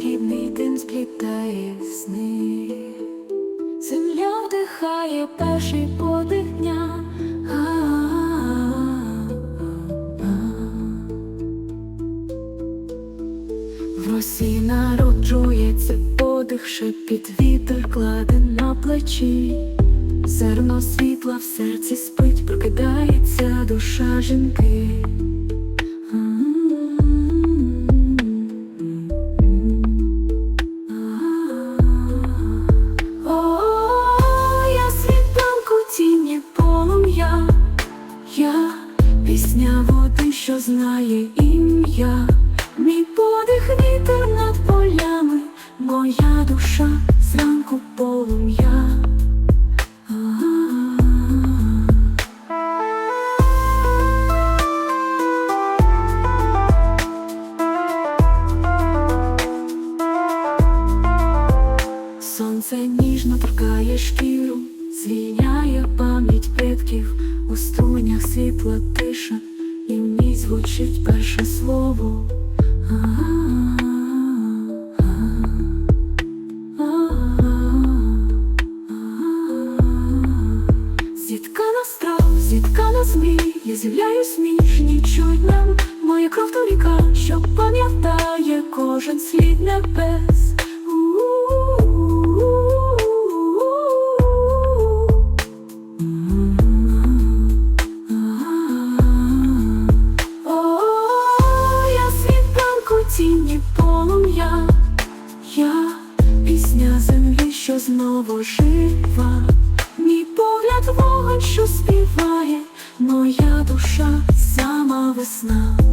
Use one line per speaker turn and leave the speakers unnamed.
дим сплітає сни. Земля вдихає перший подих дня. В росі народжується подих, шепіт вітер кладе на плечі. Зерно світла в серці спить, прокидається душа жінки. Я пісня води, що знає ім'я, мій подих вітер над полями, моя душа зранку полум'я. Сонце ніжно торкає шкіру, звучить перше слово. Зіткана страв, зіткана змій, я з'являюсь між нічуть нам. Моя кров то ріка, що пам'ятає кожен слід небес. Знову жива, мій погляд вогонь, що співає, моя душа сама весна.